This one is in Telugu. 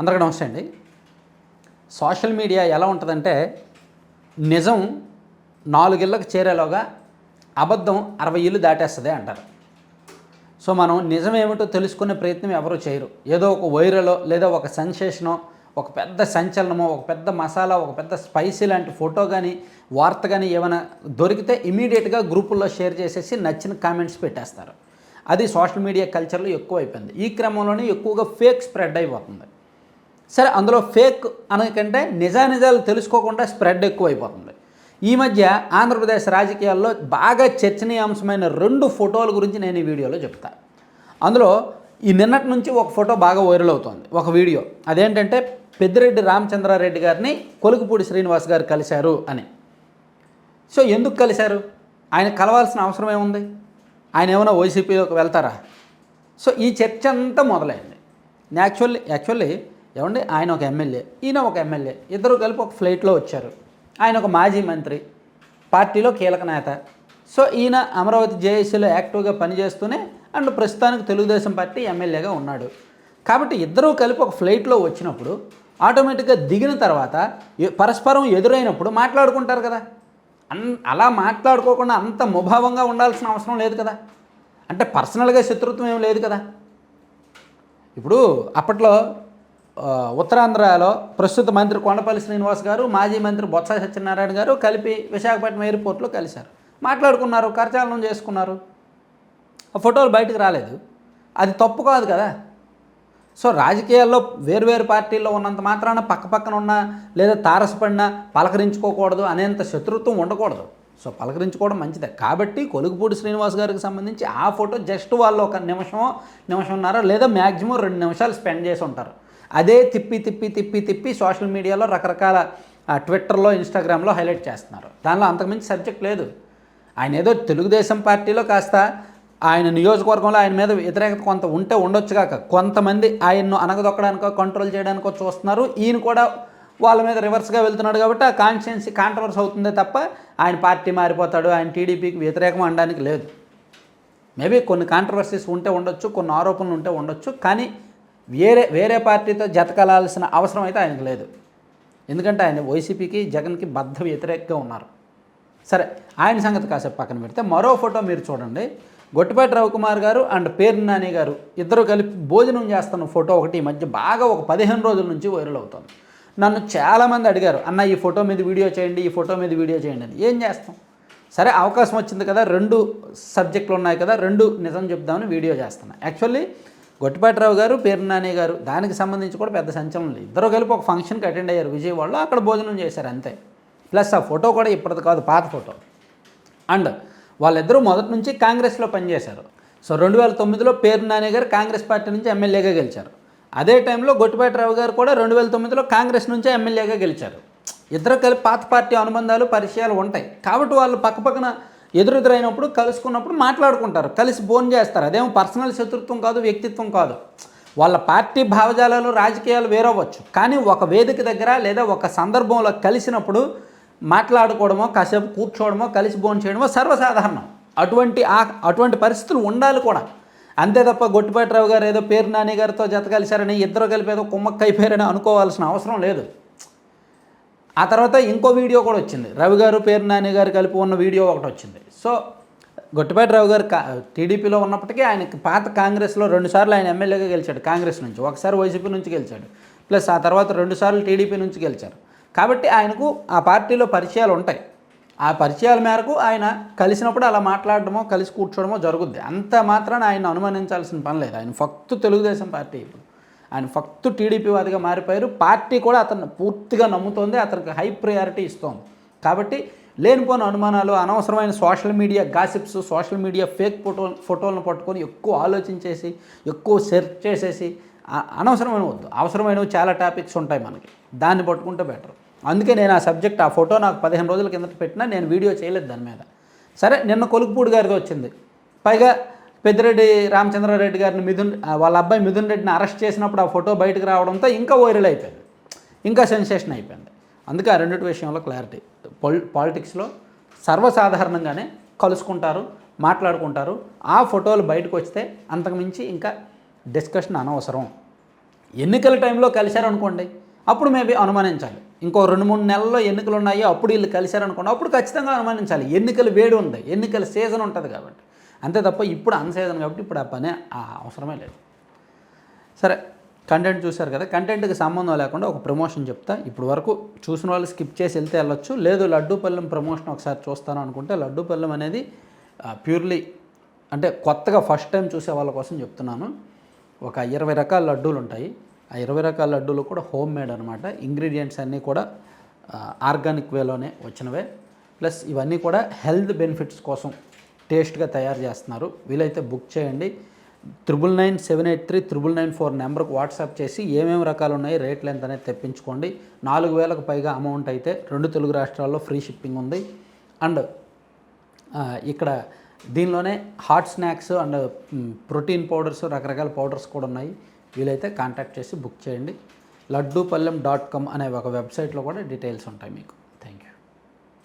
అందరికీ నమస్తే అండి. సోషల్ మీడియా ఎలా ఉంటుందంటే నిజం నాలుగిళ్ళకు చేరేలోగా అబద్ధం అరవై ఇల్లు దాటేస్తుంది అంటారు. సో మనం నిజం ఏమిటో తెలుసుకునే ప్రయత్నం ఎవరూ చేయరు. ఏదో ఒక వైరలో లేదా ఒక సెన్సేషనో ఒక పెద్ద సంచలనమో ఒక పెద్ద మసాలా ఒక పెద్ద స్పైసీ లాంటి ఫోటో కానీ వార్త కానీ ఏమైనా దొరికితే ఇమీడియట్గా గ్రూపుల్లో షేర్ చేసేసి నచ్చిన కామెంట్స్ పెట్టేస్తారు. అది సోషల్ మీడియా కల్చర్లో ఎక్కువ అయిపోయింది ఈ క్రమంలోనే ఎక్కువగా ఫేక్ స్ప్రెడ్ అయిపోతుంది. సరే అందులో ఫేక్ అనకంటే నిజానిజాలు తెలుసుకోకుండా స్ప్రెడ్ ఎక్కువ అయిపోతుంది ఈ మధ్య ఆంధ్రప్రదేశ్ రాజకీయాల్లో బాగా చర్చనీయాంశమైన రెండు ఫోటోల గురించి నేను ఈ వీడియోలో చెప్తా. అందులో ఈ నిన్నటి నుంచి ఒక ఫోటో బాగా వైరల్ అవుతోంది ఒక వీడియో. అదేంటంటే పెద్దిరెడ్డి రామచంద్రారెడ్డి గారిని కొలుకుపూడి శ్రీనివాస్ గారు కలిశారు అని. సో ఎందుకు కలిశారు? ఆయన కలవాల్సిన అవసరం ఏముంది? ఆయన ఏమైనా వైసీపీలోకి వెళ్తారా? సో ఈ చర్చ అంతా మొదలైంది. యాక్చువల్లీ యాక్చువల్లీ ఏమండి? ఆయన ఒక ఎమ్మెల్యే ఈయన ఒక ఎమ్మెల్యే ఇద్దరు కలిపి ఒక ఫ్లైట్లో వచ్చారు. ఆయన ఒక మాజీ మంత్రి పార్టీలో కీలక నేత. సో ఈయన అమరావతి జేఏసీలో యాక్టివ్గా పనిచేస్తూనే అండ్ ప్రస్తుతానికి తెలుగుదేశం పార్టీ ఎమ్మెల్యేగా ఉన్నాడు. కాబట్టి ఇద్దరూ కలిపి ఒక ఫ్లైట్లో వచ్చినప్పుడు ఆటోమేటిక్గా దిగిన తర్వాత పరస్పరం ఎదురైనప్పుడు మాట్లాడుకుంటారు కదా. అన్ అలా మాట్లాడుకోకుండా అంత ముభావంగా ఉండాల్సిన అవసరం లేదు కదా. అంటే పర్సనల్గా శత్రుత్వం ఏం లేదు కదా. ఇప్పుడు అప్పట్లో ఉత్తరాంధ్రలో ప్రస్తుత మంత్రి కొండపల్లి శ్రీనివాస్ గారు మాజీ మంత్రి బొత్స సత్యనారాయణ గారు కలిపి విశాఖపట్నం ఎయిర్పోర్ట్లో కలిశారు. మాట్లాడుకున్నారు కరచాలనం చేసుకున్నారు. ఆ ఫోటోలు బయటకు రాలేదు. అది తప్పు కాదు కదా. సో రాజకీయాల్లో వేరువేరు పార్టీల్లో ఉన్నంత మాత్రాన పక్క పక్కన ఉన్న లేదా తారసపడినా పలకరించుకోకూడదు అనేంత శత్రుత్వం ఉండకూడదు. సో పలకరించుకోవడం మంచిదే. కాబట్టి కొలుగుపూడి శ్రీనివాస్ గారికి సంబంధించి ఆ ఫోటో జస్ట్ వాళ్ళు ఒక నిమిషం నిమిషంన్నర లేదా మ్యాక్సిమం రెండు నిమిషాలు స్పెండ్ చేసి ఉంటారు. అదే తిప్పి తిప్పి తిప్పి తిప్పి సోషల్ మీడియాలో రకరకాల ట్విట్టర్లో ఇన్స్టాగ్రామ్లో హైలైట్ చేస్తున్నారు. దానిలో అంతకుమించి సబ్జెక్ట్ లేదు. ఆయన ఏదో తెలుగుదేశం పార్టీలో కాస్త ఆయన నియోజకవర్గంలో ఆయన మీద వ్యతిరేకత కొంత ఉంటే ఉండొచ్చు కాక కొంతమంది ఆయన్ను అనగదొక్కడానికో కంట్రోల్ చేయడానికో చూస్తున్నారు. ఈయన కూడా వాళ్ళ మీద రివర్స్గా వెళ్తున్నాడు కాబట్టి ఆ కాన్షియన్సీ కాంట్రవర్స్ అవుతుందే తప్ప ఆయన పార్టీ మారిపోతాడు ఆయన టీడీపీకి వ్యతిరేకం అనడానికి లేదు. మేబీ కొన్ని కాంట్రవర్సీస్ ఉంటే ఉండొచ్చు కొన్ని ఆరోపణలు ఉంటే ఉండొచ్చు కానీ వేరే వేరే పార్టీతో జతకలాల్సిన అవసరం అయితే ఆయనకు లేదు. ఎందుకంటే ఆయన వైసీపీకి జగన్కి బద్ధ వ్యతిరేకంగా ఉన్నారు. సరే ఆయన సంగతి కాసేపు పక్కన పెడితే మరో ఫోటో మీరు చూడండి. గొట్టిపాటి రవికుమార్ గారు అండ్ పేరు నాని గారు ఇద్దరు కలిపి భోజనం చేస్తున్న ఫోటో ఒకటి ఈ మధ్య బాగా ఒక పదిహేను రోజుల నుంచి వైరల్ అవుతుంది. నన్ను చాలామంది అడిగారు అన్న ఈ ఫోటో మీద వీడియో చేయండి ఈ ఫోటో మీద వీడియో చేయండి అని. ఏం చేస్తాం? సరే అవకాశం వచ్చింది కదా రెండు సబ్జెక్టులు ఉన్నాయి కదా రెండు నిజం చెప్దామని వీడియో చేస్తున్నా. యాక్చువల్లీ గొట్టిపాటిరావు గారు పేరు గారు దానికి సంబంధించి కూడా పెద్ద సంచలనం లేదు. ఇద్దరు కలిపి ఒక ఫంక్షన్కి అటెండ్ అయ్యారు విజయవాడలో. అక్కడ భోజనం చేశారు అంతే. ప్లస్ ఆ ఫోటో కూడా ఇప్పటిది కాదు పాత ఫోటో. అండ్ వాళ్ళిద్దరూ మొదటి నుంచి కాంగ్రెస్లో పనిచేశారు. సో రెండు వేల తొమ్మిదిలో పేరు నాని గారు కాంగ్రెస్ పార్టీ నుంచి ఎమ్మెల్యేగా గెలిచారు. అదే టైంలో గొట్టిపాటిరావు గారు కూడా రెండు వేల తొమ్మిదిలో కాంగ్రెస్ నుంచే ఎమ్మెల్యేగా గెలిచారు. ఇద్దరు కలిపి పాత పార్టీ అనుబంధాలు పరిచయాలు ఉంటాయి. కాబట్టి వాళ్ళు పక్కపక్కన ఎదురెదురైనప్పుడు కలుసుకున్నప్పుడు మాట్లాడుకుంటారు. కలిసి భోజనం చేస్తారు. అదేమో పర్సనల్ శత్రుత్వం కాదు వ్యక్తిత్వం కాదు. వాళ్ళ పార్టీ భావజాలాలు రాజకీయాలు వేరవ్వచ్చు. కానీ ఒక వేదిక దగ్గర లేదా ఒక సందర్భంలో కలిసినప్పుడు మాట్లాడుకోవడమో కాసేపు కూర్చోవడమో కలిసి భోజనం చేయడమో సర్వసాధారణం. అటువంటి ఆ అటువంటి పరిస్థితులు ఉండాలి కూడా. అంతే తప్ప గొట్టిపాటిరావు గారు ఏదో పేరు నాని గారితో జత కలిశారని ఇద్దరు కలిపి ఏదో కుమ్మక్క అయిపోయారని అనుకోవాల్సిన అవసరం లేదు. ఆ తర్వాత ఇంకో వీడియో కూడా వచ్చింది. రవి గారు పేరు నాని గారు కలిపి ఉన్న వీడియో ఒకటి వచ్చింది. సో గొట్టిపాటి రావు గారు కా టీడీపీలో ఉన్నప్పటికీ ఆయన పాత కాంగ్రెస్లో రెండుసార్లు ఆయన ఎమ్మెల్యేగా గెలిచాడు కాంగ్రెస్ నుంచి. ఒకసారి వైసీపీ నుంచి గెలిచాడు. ప్లస్ ఆ తర్వాత రెండుసార్లు టీడీపీ నుంచి గెలిచారు. కాబట్టి ఆయనకు ఆ పార్టీలో పరిచయాలు ఉంటాయి. ఆ పరిచయాల మేరకు ఆయన కలిసినప్పుడు అలా మాట్లాడడమో కలిసి కూర్చోడమో జరుగుద్ది. అంత మాత్రాన ఆయన అనుమానించాల్సిన పని లేదు. ఆయన ఫక్తు తెలుగుదేశం పార్టీ ఇప్పుడు. ఆయన ఫక్తు టీడీపీ వాదిగా మారిపోయారు. పార్టీ కూడా అతను పూర్తిగా నమ్ముతోంది. అతనికి హై ప్రయారిటీ ఇస్తోంది. కాబట్టి లేనిపోని అనుమానాలు అనవసరమైన social media gossips social media fake photo ఫోటోలను పట్టుకొని ఎక్కువ ఆలోచించేసి ఎక్కువ సెర్చ్ చేసేసి అనవసరమైన వద్దు. అవసరమైనవి చాలా టాపిక్స్ ఉంటాయి మనకి. దాన్ని పట్టుకుంటే బెటర్. అందుకే నేను ఆ సబ్జెక్ట్ ఆ ఫోటో నాకు పదిహేను రోజుల కిందట పెట్టినా నేను వీడియో చేయలేదు దాని మీద. సరే నిన్న కొలుకుపూడి గారికి వచ్చింది. పైగా పెద్దిరెడ్డి రామచంద్రారెడ్డి గారిని మిథున్ వాళ్ళ అబ్బాయి మిథున్ రెడ్డిని అరెస్ట్ చేసినప్పుడు ఆ ఫోటో బయటకు రావడంతో ఇంకా వైరల్ అయిపోయింది. ఇంకా సెన్సేషన్ అయిపోయింది. అందుకే ఆ రెండింటి విషయంలో క్లారిటీ. పొల్ పాలిటిక్స్లో సర్వసాధారణంగానే కలుసుకుంటారు మాట్లాడుకుంటారు. ఆ ఫోటోలు బయటకు వస్తే అంతకుమించి ఇంకా డిస్కషన్ అనవసరం. ఎన్నికల టైంలో కలిశారనుకోండి అప్పుడు మేబీ అనుమానించాలి. ఇంకో రెండు మూడు నెలల్లో ఎన్నికలు ఉన్నాయి అప్పుడు వీళ్ళు కలిశారనుకోండి అప్పుడు ఖచ్చితంగా అనుమానించాలి. ఎన్నికలు వేడి ఉంది ఎన్నికల సీజన్ ఉంటుంది కాబట్టి. అంతే తప్ప ఇప్పుడు అన్ కాబట్టి ఇప్పుడు ఆ పని అవసరమే లేదు. సరే కంటెంట్ చూశారు కదా కంటెంట్కి సంబంధం లేకుండా ఒక ప్రమోషన్ చెప్తా. ఇప్పుడు వరకు చూసిన వాళ్ళు స్కిప్ చేసి వెళ్తే వెళ్ళొచ్చు. లేదు లడ్డూపల్లెం ప్రమోషన్ ఒకసారి చూస్తాను అనుకుంటే లడ్డూపల్లెం అనేది ప్యూర్లీ అంటే కొత్తగా ఫస్ట్ టైం చూసే వాళ్ళ కోసం చెప్తున్నాను. ఒక ఇరవై రకాల లడ్డూలు ఉంటాయి. ఆ ఇరవై రకాల లడ్డూలు కూడా హోమ్ మేడ్ అనమాట ఇంగ్రీడియంట్స్ అన్నీ కూడా ఆర్గానిక్ వేలోనే వచ్చినవే. ప్లస్ ఇవన్నీ కూడా హెల్త్ బెనిఫిట్స్ కోసం టేస్ట్గా తయారు చేస్తున్నారు. వీలైతే బుక్ చేయండి. Triple nine seven eight three triple nine four నెంబర్కి వాట్సాప్ చేసి ఏమేమి రకాలు ఉన్నాయి రేట్లు ఎంత అనేది తెప్పించుకోండి. నాలుగు వేలకు పైగా అమౌంట్ అయితే రెండు తెలుగు రాష్ట్రాల్లో ఫ్రీ షిప్పింగ్ ఉంది. అండ్ ఇక్కడ దీనిలోనే hot snacks and protein powders రకరకాల పౌడర్స్ కూడా ఉన్నాయి. వీలైతే కాంటాక్ట్ చేసి బుక్ చేయండి. లడ్డూపల్లెం డాట్ కామ్ అనే ఒక వెబ్సైట్లో కూడా డీటెయిల్స్ ఉంటాయి మీకు.